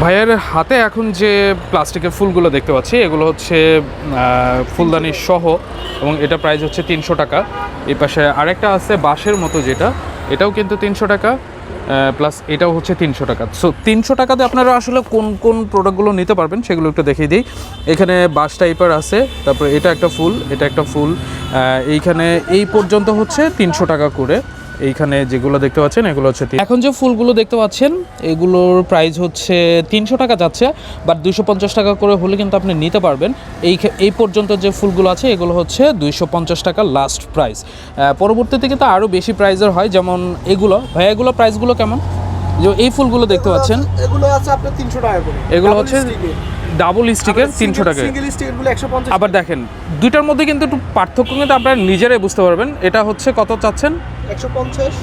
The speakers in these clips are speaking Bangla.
ভাইয়ের হাতে এখন যে প্লাস্টিকের ফুলগুলো দেখতে পাচ্ছি, এগুলো হচ্ছে ফুলদানি সহ, এবং এটা প্রাইস হচ্ছে তিনশো টাকা। এই পাশে আরেকটা আছে বাঁশের মতো যেটা, এটাও কিন্তু তিনশো টাকা প্লাস এটাও হচ্ছে তিনশো টাকা। সো তিনশো টাকাতে আপনারা আসলে কোন কোন প্রোডাক্টগুলো নিতে পারবেন সেগুলো একটু দেখিয়ে দিই। এখানে বাঁশ টাইপের আছে, তারপরে এটা একটা ফুল, এটা একটা ফুল এইখানে এই পর্যন্ত হচ্ছে তিনশো টাকা করে। এইখানে যেগুলো দেখতে পাচ্ছেন এগুলো হচ্ছে এখন যে ফুলগুলো দেখতে পাচ্ছেন এগুলোর প্রাইস হচ্ছে তিনশো টাকা যাচ্ছে বাট দুইশো পঞ্চাশ টাকা করে হলে কিন্তু আপনি নিতে পারবেন। এই খে- এই পর্যন্ত যে ফুলগুলো আছে এগুলো হচ্ছে দুইশো পঞ্চাশ টাকা লাস্ট প্রাইস পরবর্তীতে কিন্তু আরও বেশি প্রাইজের হয় যেমন এগুলো। ভাই এগুলো প্রাইসগুলো কেমন? যে এই ফুলগুলো দেখতে পাচ্ছেন। এগুলো আছে আপনার তিনশো টাকা করে। এগুলো হচ্ছে ডাবল স্টিকের তিনশো টাকা। সিঙ্গেল আবার দেখেন দুইটার মধ্যে কিন্তু একটু পার্থক্য কিন্তু আপনারা নিজেরাই বুঝতে পারবেন। এটা হচ্ছে কত চাচ্ছেন?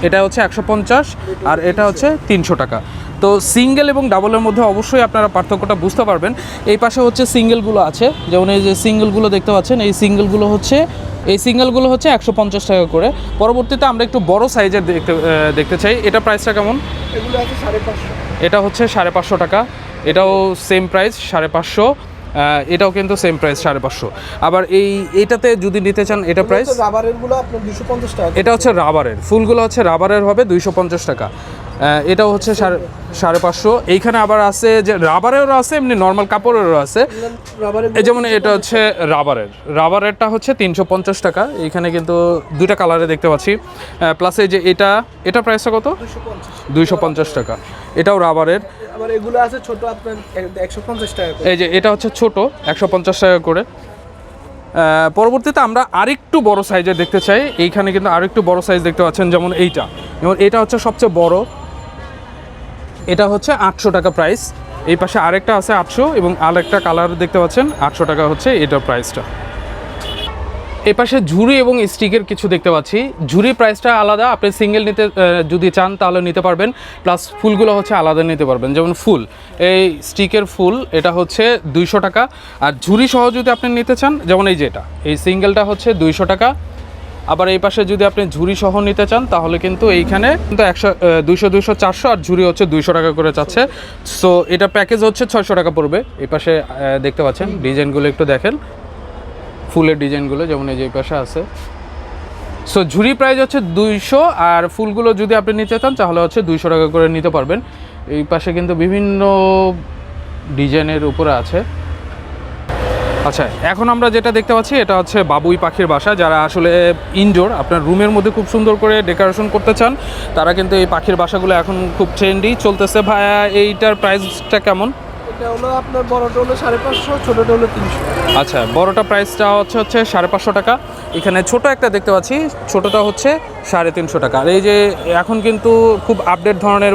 এটা হচ্ছে একশো পঞ্চাশ আর এটা হচ্ছে তিনশো টাকা। তো সিঙ্গেল এবং ডাবলের মধ্যে অবশ্যই আপনারা পার্থক্যটা বুঝতে পারবেন। এই পাশে হচ্ছে সিঙ্গেলগুলো আছে। যেমন এই যে সিঙ্গেলগুলো দেখতে পাচ্ছেন এই সিঙ্গেলগুলো হচ্ছে এই সিঙ্গেলগুলো হচ্ছে একশো পঞ্চাশ টাকা করে। পরবর্তীতে আমরা একটু বড় সাইজের দেখতে দেখতে চাই। এটা প্রাইসটা কেমন? সাড়ে পাঁচশো। এটা হচ্ছে সাড়ে পাঁচশো টাকা। এটাও সেম প্রাইস সাড়ে পাঁচশো। এটাও কিন্তু সেম প্রাইস সাড়ে পাঁচশো। আবার এই এটাতে যদি নিতে চান এটা প্রাইস রাবারেরগুলো আপনার দুশো পঞ্চাশ টাকা এটা হচ্ছে রাবারের ফুলগুলো হচ্ছে রাবারের হবে দুইশো পঞ্চাশ টাকা। এটাও হচ্ছে সাড়ে সাড়ে পাঁচশো। এইখানে আবার আছে যে রাবারেরও আছে এমনি নর্মাল কাপড়েরও আছে। এই যেমন এটা হচ্ছে রাবারের। রাবারেরটা হচ্ছে তিনশো পঞ্চাশ টাকা। এইখানে কিন্তু দুইটা কালারে দেখতে পাচ্ছি। প্লাস এই যে এটা এটা প্রাইসটা কত? দুইশো পঞ্চাশ টাকা। এটাও রাবারের। আবার এগুলো আছে ছোট আপনার একশো পঞ্চাশ টাকা এই যে এটা হচ্ছে ছোট একশো পঞ্চাশ টাকা করে। পরবর্তীতে আমরা আরেকটু বড় সাইজের দেখতে চাই। এইখানে কিন্তু আরেকটু বড় সাইজ দেখতে পাচ্ছেন যেমন এইটা। যেমন এটা হচ্ছে সবচেয়ে বড়। এটা হচ্ছে আটশো টাকা প্রাইস এই পাশে আরেকটা আছে আটশো এবং আরেকটা কালার দেখতে পাচ্ছেন, আটশো টাকা হচ্ছে এটার প্রাইসটা এই পাশে ঝুড়ি এবং স্টিকের কিছু দেখতে পাচ্ছি। ঝুড়ি প্রাইসটা আলাদা, আপনি সিঙ্গেল নিতে যদি চান তাহলে নিতে পারবেন। প্লাস ফুলগুলো হচ্ছে আলাদা নিতে পারবেন, যেমন ফুল। এই স্টিকের ফুল, এটা হচ্ছে দুইশো টাকা। আর ঝুড়ি সহ যদি আপনি নিতে চান, যেমন এই যেটা এই সিঙ্গেলটা হচ্ছে দুইশো টাকা। আবার এই পাশে যদি আপনি ঝুড়ি সহ নিতে চান, তাহলে কিন্তু এইখানে কিন্তু একশো দুইশো দুইশো, চারশো, আর ঝুড়ি হচ্ছে দুইশো টাকা করে চাচ্ছে সো এটা প্যাকেজ হচ্ছে ছয়শো টাকা পড়বে। এই পাশে দেখতে পাচ্ছেন, ডিজাইনগুলো একটু দেখেন। ফুলের ডিজাইনগুলো, যেমন এই যে পাশে আছে। সো ঝুড়ি প্রাইস হচ্ছে দুইশো, আর ফুলগুলো যদি আপনি নিতে চান, তাহলে হচ্ছে দুইশো টাকা করে নিতে পারবেন। এই পাশে কিন্তু বিভিন্ন ডিজাইনের উপরে আছে। আচ্ছা এখন আমরা যেটা দেখতে পাচ্ছি এটা হচ্ছে বাবুই পাখির বাসা যারা আসলে ইনডোর আপনার রুমের মধ্যে খুব সুন্দর করে ডেকোরেশন করতে চান তারা কিন্তু এই পাখির বাসাগুলো এখন খুব ট্রেন্ডি চলতেছে। ভাইয়া এইটার প্রাইসটা কেমন? এটা হলো আপনার বড়টা হলো সাড়ে পাঁচশো ছোটটা হলো তিনশো। আচ্ছা বড়টা প্রাইসটা হচ্ছে হচ্ছে সাড়ে পাঁচশো টাকা। এখানে ছোট একটা দেখতে পাচ্ছি ছোটটা হচ্ছে সাড়ে তিনশো টাকা। আর এই যে এখন কিন্তু খুব আপডেট ধরনের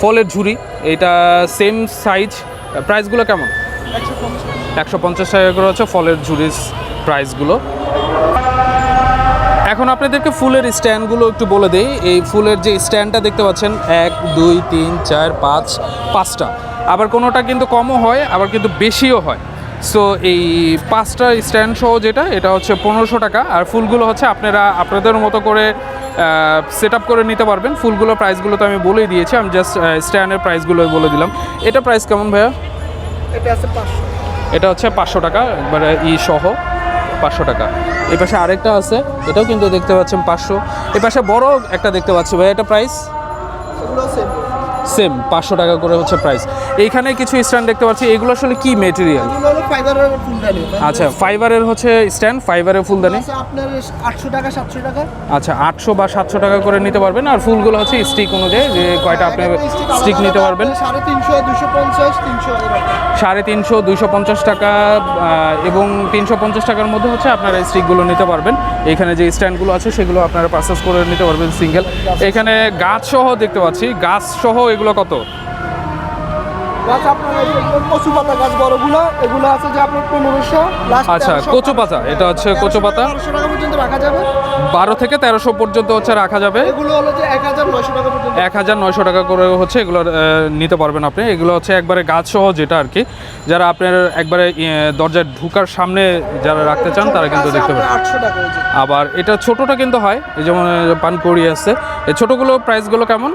ফলের ঝুড়ি এটা সেম সাইজ প্রাইসগুলো কেমন? একশো পঞ্চাশ। একশো পঞ্চাশ টাকা করে হচ্ছে ফলের ঝুড়ির প্রাইসগুলো এখন আপনাদেরকে ফুলের স্ট্যান্ডগুলো একটু বলে দিই। এই ফুলের যে স্ট্যান্ডটা দেখতে পাচ্ছেন, এক, দুই, তিন, চার, পাঁচ, পাঁচটা। আবার কোনোটা কিন্তু কমও হয়, আবার কিন্তু বেশিও হয়। সো এই পাঁচটা স্ট্যান্ড সহ যেটা, এটা হচ্ছে পনেরোশো টাকা। আর ফুলগুলো হচ্ছে আপনারা, আপনাদের মতো করে সেট আপ করে নিতে পারবেন। ফুলগুলো প্রাইসগুলো তো আমি বলেই দিয়েছি, আমি জাস্ট স্ট্যান্ডের প্রাইসগুলো বলে দিলাম। এটা প্রাইস কেমন ভাইয়া? এটা আছে পাঁচশো। এটা হচ্ছে পাঁচশো টাকা একবারে ই সহ পাঁচশো টাকা। এই পাশে আরেকটা আছে এটাও কিন্তু দেখতে পাচ্ছেন পাঁচশো। এই পাশে বড় একটা দেখতে পাচ্ছি ভাই এটা প্রাইস সেম সেম পাঁচশো টাকা করে হচ্ছে প্রাইস এইখানে কিছু স্ট্যান্ড দেখতে পাচ্ছি। এগুলো আসলে কি মেটেরিয়াল আচ্ছা ফাইবারের হচ্ছে স্ট্যান্ড ফাইবারের ফুলদানি। আছে আপনার আটশো টাকা সাতশো টাকা। আচ্ছা আটশো বা সাতশো টাকা করে নিতে পারবেন। আর ফুলগুলো হচ্ছে স্টিক অনুযায়ী যে কয়টা আপনি স্টিক নিতে পারবেন। সাড়ে তিনশো দুশো পঞ্চাশ তিনশো সাড়ে তিনশো দুইশো পঞ্চাশ টাকা এবং তিনশো পঞ্চাশ টাকার মধ্যে হচ্ছে আপনারা স্টিকগুলো নিতে পারবেন। এখানে যে স্ট্যান্ডগুলো আছে সেগুলো আপনারা পারচেস করে নিতে পারবেন সিঙ্গেল এখানে গাছ সহ দেখতে পাচ্ছি। গাছ সহ এগুলো কত? গাছ আপনার কচু পাতা গাছ বড়গুলো এগুলো আছে যে আপনার পনেরোশো আচ্ছা কচু পাতা এটা হচ্ছে কচু পাতা টাকা পর্যন্ত রাখা যাবে। বারো থেকে তেরোশো পর্যন্ত হচ্ছে রাখা যাবে। এগুলো হলো যে এক হাজার নয়শো টাকা পর্যন্ত। এক হাজার নয়শো টাকা করে হচ্ছে এগুলো নিতে পারবেন আপনি। এগুলো হচ্ছে একবারে গাছ সহ যেটা আর কি। যারা আপনার একবারে দরজায় ঢুকার সামনে যারা রাখতে চান তারা কিন্তু দেখতে পারেন। আবার এটা ছোটটা কিন্তু হয় এই যেমন পানকড়ি আছে। এই ছোটগুলো প্রাইসগুলো কেমন?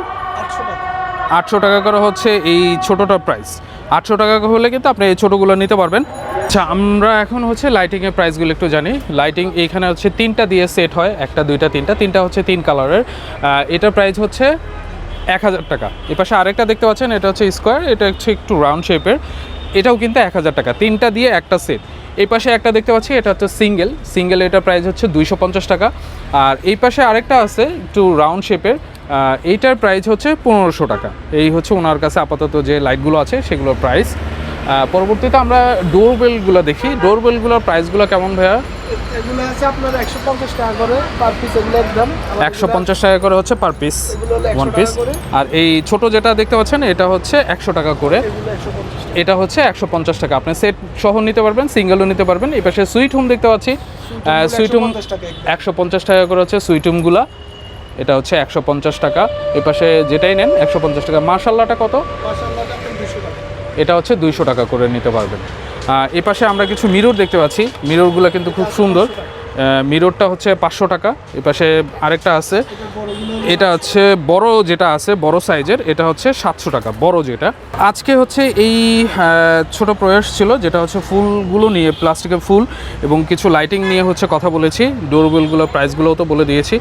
আটশো টাকা করে হচ্ছে এই ছোটোটার প্রাইস আটশো টাকা হলে কিন্তু আপনি এই ছোটোগুলো নিতে পারবেন। আচ্ছা আমরা এখন হচ্ছে লাইটিংয়ের প্রাইসগুলো একটু জানি। লাইটিং এইখানে হচ্ছে তিনটা দিয়ে সেট হয়, একটা, দুইটা, তিনটা। তিনটা হচ্ছে তিন কালারের এটার প্রাইস হচ্ছে এক হাজার টাকা। এ পাশে আরেকটা দেখতে পাচ্ছেন, এটা হচ্ছে স্কোয়ার এটা হচ্ছে একটু রাউন্ড শেপের এটাও কিন্তু এক হাজার টাকা। তিনটা দিয়ে একটা সেট এই পাশে একটা দেখতে পাচ্ছি, এটা হচ্ছে সিঙ্গেল সিঙ্গেল এটার প্রাইস হচ্ছে দুইশো পঞ্চাশ টাকা। আর এই পাশে আরেকটা আছে, একটু রাউন্ড শেপের এইটার প্রাইস হচ্ছে পনেরোশো টাকা। এই হচ্ছে ওনার কাছে আপাতত যে লাইটগুলো আছে সেগুলোর প্রাইস পরবর্তীতে আমরা ডোরবেলগুলো দেখি। ডোরবেলগুলোর প্রাইসগুলো কেমন ভাইয়া? এগুলো আছে আপনার একশো পঞ্চাশ টাকা করে পার পিস এগুলো একদম একশো পঞ্চাশ টাকা করে হচ্ছে পার পিস 100 ওয়ান পিস আর এই ছোট যেটা দেখতে পাচ্ছেন এটা হচ্ছে একশো টাকা করে। এটা হচ্ছে একশো পঞ্চাশ টাকা। আপনি সেট সহ নিতে পারবেন সিঙ্গেলও নিতে পারবেন। এই পাশে সুইট হোম দেখতে পাচ্ছি। সুইট হোম 150 একশো পঞ্চাশ টাকা করে হচ্ছে সুইট হোমগুলা এটা হচ্ছে একশো পঞ্চাশ টাকা। এপাশে পাশে যেটাই নেন একশো পঞ্চাশ টাকা। মার্শাল্লাটা কত? এটা হচ্ছে দুইশো টাকা করে নিতে পারবেন। আহ, এ পাশে আমরা কিছু মিরর দেখতে পাচ্ছি। মিররগুলো কিন্তু খুব সুন্দর। মিররটা হচ্ছে পাঁচশো টাকা। এ পাশে আরেকটা আছে। এটা হচ্ছে বড় যেটা আছে, বড় সাইজের, এটা হচ্ছে সাতশো টাকা, বড় যেটা। আজকে হচ্ছে এই ছোট প্রয়াস ছিল, যেটা হচ্ছে ফুলগুলো নিয়ে, প্লাস্টিকের ফুল এবং কিছু লাইটিং নিয়ে হচ্ছে কথা বলেছি। ডোরবেলগুলো প্রাইসগুলোও তো বলে দিয়েছি।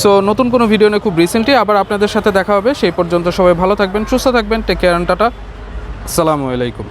সো নতুন কোনো ভিডিও নিয়ে খুব রিসেন্টলি আবার আপনাদের সাথে দেখা হবে। সেই পর্যন্ত সবাই ভালো থাকবেন, সুস্থ থাকবেন টেক কেয়ার টাটা। আসসালামু আলাইকুম।